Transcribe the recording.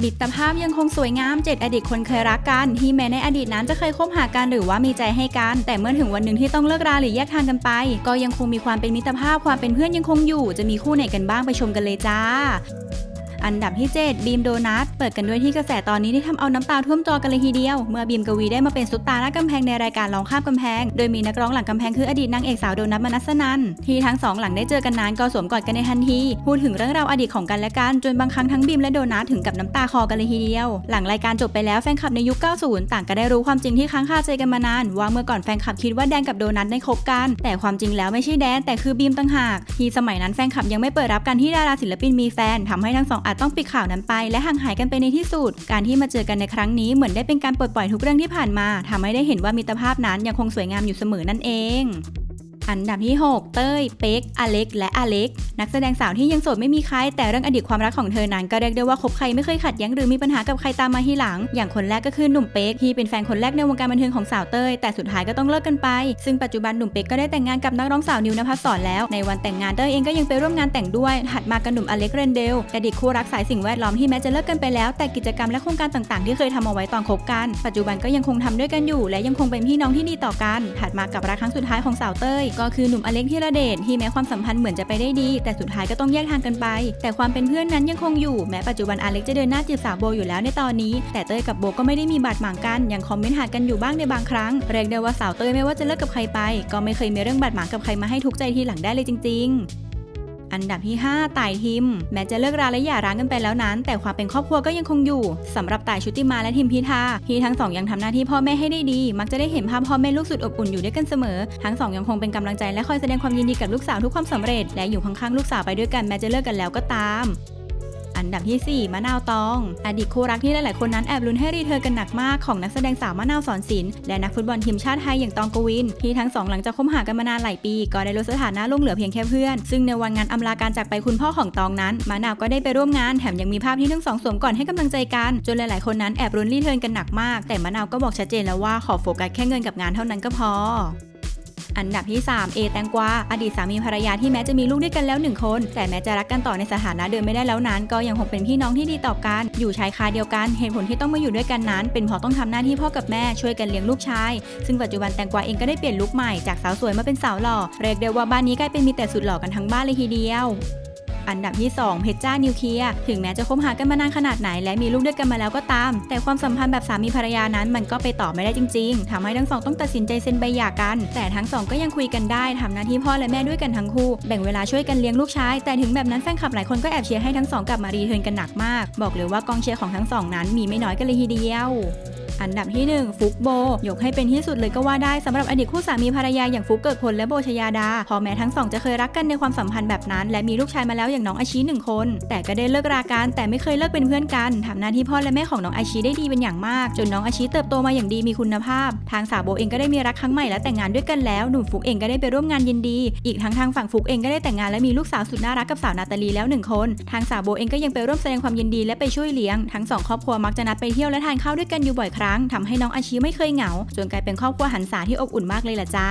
มิตรภาพยังคงสวยงามเจ็ดอดีตคนเคยรักกัน ที่แม้ในอดีตนั้นจะเคยคบหากันหรือว่ามีใจให้กัน แต่เมื่อถึงวันหนึ่งที่ต้องเลิกราหรือแยกทางกันไป ก็ยังคงมีความเป็นมิตรภาพความเป็นเพื่อนยังคงอยู่ จะมีคู่ไหนกันบ้างไปชมกันเลยจ้า อันดับที่ 7 บีมโดนัท เปิดกันด้วยที่กระแสตอนนี้ที่ทำเอาน้ำตาท่วมจอกันเลยทีเดียว เมื่อบีมกวีได้มาเป็นซุปตาหน้ากำแพงในรายการร้องข้ามกำแพง โดยมีนักร้องหลังกำแพงคืออดีตนางเอกสาวโดนัทมนัสนันที่ทั้งสองหลังได้เจอกันนานก็สวมกอดกันในทันที พูดถึงเรื่องราวอดีตของกันและกัน จนบางครั้งทั้งบีมและโดนัทถึงกับน้ำตาคลอกันเลยทีเดียว หลังรายการจบไปแล้วแฟนคลับในยุค 90 ต่างก็ได้รู้ความจริงที่ค้างคาใจกันมานาน ว่าเมื่อก่อนแฟนคลับคิดว่าแดนกับโดนัทได้คบกัน แต่ความจริงแล้วไม่ใช่แดนแต่คือบีมต่างหากที่สมัยนั้นแฟนคลับยังไม่เปิดรับกันที่ดาราศิลปินมีแฟนทำให้ทั้งสองอาจต้องปิดข่าวนั้นไป และห่างหายกันไปในที่สุด การที่มาเจอกันในครั้งนี้เหมือนได้เป็นการปลดปล่อยทุกเรื่องที่ผ่านมาทำให้ได้เห็นว่ามิตรภาพนั้นยังคงสวยงามอยู่เสมอนั่นเอง อันดับที่ 6 เต้ย เป๊ก อเล็ก และอเล็ก นักแสดงสาวที่ยังโสดไม่มีใคร แต่เรื่องอดีตความรักของเธอนั้นก็เรียกได้ว่าคบใครไม่เคยขัดแย้งหรือมีปัญหากับใครตามมาทีหลัง อย่างคนแรกก็คือหนุ่มเป๊กที่เป็นแฟนคนแรกในวงการบันเทิงของสาวเต้ยแต่สุดท้ายก็ต้องเลิกกันไป ซึ่งปัจจุบันหนุ่มเป๊กก็ได้แต่งงานกับนักร้องสาวนิวนภัสสรแล้ว ในวันแต่งงานเต้ยเองก็ยังไปร่วมงานแต่งด้วย ถัดมากับหนุ่มอเล็กเรนเดลอดีตคู่รักสายสิ่งแวดล้อมที่แม้จะเลิกกันไปแล้ว แต่กิจกรรมและโครงการต่างๆ ที่เคยทำเอาไว้ตอนคบกัน ปัจจุบันก็ยังคงทำด้วยกันอยู่ และยังคงเป็นพี่น้องที่ดีต่อกัน ถัดมากับรักครั้งสุดท้ายของสาวเต้ยก็คือหนุ่มอเล็กธีรเดชที่แม้ความสัมพันธ์เหมือนจะไปได้ดี แต่สุดท้ายก็ต้องแยกทางกันไป แต่ความเป็นเพื่อนนั้นยังคงอยู่แม้ปัจจุบันอเล็กจะเดินหน้าจีบสาวโบอยู่แล้วในตอนนี้ แต่เต้ยกับโบก็ไม่ได้มีบาดหมางกันยังคอมเมนต์หากันอยู่บ้างในบางครั้งเรียกได้ว่าสาวเต้ยไม่ว่าจะเลิกกับใครไป ก็ไม่เคยมีเรื่องบาดหมางกับใครมาให้ทุกใจทีหลังได้เลยจริง ๆ อันดับที่ 5ต่ายทิม แม้จะเลิกราและหย่าร้างกันไปแล้วนั้น แต่ความเป็นครอบครัวก็ยังคงอยู่สำหรับต่ายชุติมาและทิมพิธาที่ทั้งสองยังทำหน้าที่พ่อแม่ให้ได้ดี มักจะได้เห็นภาพพ่อแม่ลูกสุดอบอุ่นอยู่ด้วยกันเสมอ ทั้งสองยังคงเป็นกำลังใจและคอยแสดงความยินดีกับลูกสาวทุกความสำเร็จ และอยู่ข้างๆลูกสาวไปด้วยกันแม้จะเลิกกันแล้วก็ตาม อันดับที่ 4 มะนาวตอง อดีตคู่รักที่หลายๆคนนั้นแอบลุ้นให้รีเทิร์นกันหนักมากของนักแสดงสาวมะนาวสอนศิลป์และนักฟุตบอลทีมชาติไทยอย่างตองกวิน ที่ทั้งสองหลังจากคบหากันมานานหลายปี ก็ได้ลดสถานะลงเหลือเพียงแค่เพื่อน ซึ่งในวันงานอำลาการจากไปคุณพ่อของตองนั้นมะนาวก็ได้ไปร่วมงานแถมยังมีภาพที่ทั้งสองสวมก่อนให้กำลังใจกัน จนหลายๆคนนั้นแอบรุ้นรีเทิร์นกันหนักมาก แต่มะนาวก็บอกชัดเจนแล้วว่าขอโฟกัสแค่เงินกับงานเท่านั้นก็พอ อันดับที่ 3 เอแตงกวาอดีตสามีภรรยาที่แม้จะมีลูกด้วยกันแล้วหนึ่งคน แต่แม้จะรักกันต่อในสถานะเดิมไม่ได้แล้วนั้น ก็ยังคงเป็นพี่น้องที่ดีต่อกัน อยู่ชายคาเดียวกัน เหตุผลที่ต้องมาอยู่ด้วยกันนั้น เป็นเพราะต้องทำหน้าที่พ่อกับแม่ช่วยกันเลี้ยงลูกชาย ซึ่งปัจจุบันแตงกวาเองก็ได้เปลี่ยนลุคใหม่จากสาวสวยมาเป็นสาวหล่อ เรียกได้ว่าบ้านนี้กลายเป็นมีแต่สุดหล่อกันทั้งบ้านเลยทีเดียว อันดับที่ 2 เพชรจ้านิวเคลียร์ถึงแม้จะคบหากันมานานขนาดไหน และมีลูกด้วยกันมาแล้วก็ตาม แต่ความสัมพันธ์แบบสามีภรรยานั้นมันก็ไปต่อไม่ได้จริง ๆทำให้ทั้งสองต้องตัดสินใจเซ็นใบหย่ากัน แต่ทั้งสองก็ยังคุยกันได้ทำหน้าที่พ่อและแม่ด้วยกันทั้งคู่ แบ่งเวลาช่วยกันเลี้ยงลูกชาย แต่ถึงแบบนั้นแฟนคลับหลายคนก็แอบเชียร์ให้ทั้งสองกลับมารีเทิร์นกันหนักมาก บอกเลยว่ากองเชียร์ของทั้งสองนั้นมีไม่น้อยกันเลยทีเดียวอันดับที่ 1 ฟุกโบ ยกให้เป็นที่สุดเลยก็ว่าได้สำหรับอดีตคู่สามีภรรยาอย่างฟุกเกิดผลและโบชยาดาพอแม้ทั้งสองจะเคยรักกันในความสัมพันธ์แบบนั้น และมีลูกชายมาแล้วอย่างน้องอาชีหนึ่งคน แต่ก็ได้เลิกรากันแต่ไม่เคยเลิกเป็นเพื่อนกันทำหน้าที่พ่อและแม่ของน้องอาชีได้ดีเป็นอย่างมาก จนน้องอาชีเติบโตมาอย่างดีมีคุณภาพ ทางสาวโบเองก็ได้มีรักครั้งใหม่และแต่งงานด้วยกันแล้วหนุ่มฟุกเองก็ได้ไปร่วมงานยินดี อีกทั้งทางฝั่งฟุกเองก็ได้แต่งงานและมีลูกสาวสุดน่ารักกับสาวนาตาลีแล้วหนึ่งคน ทางสาวโบเองก็ยังไปร่วมแสดงความยินดีและไปช่วยเลี้ยงทั้งสองครอบครัวมักจะนัดไปเที่ยวและทานข้าวด้วยกันอยู่บ่อยครั้งทำให้น้องอาชีไม่เคยเหงาจนกลายเป็นครอบครัวหันษาที่อบอุ่นมากเลยล่ะจ้า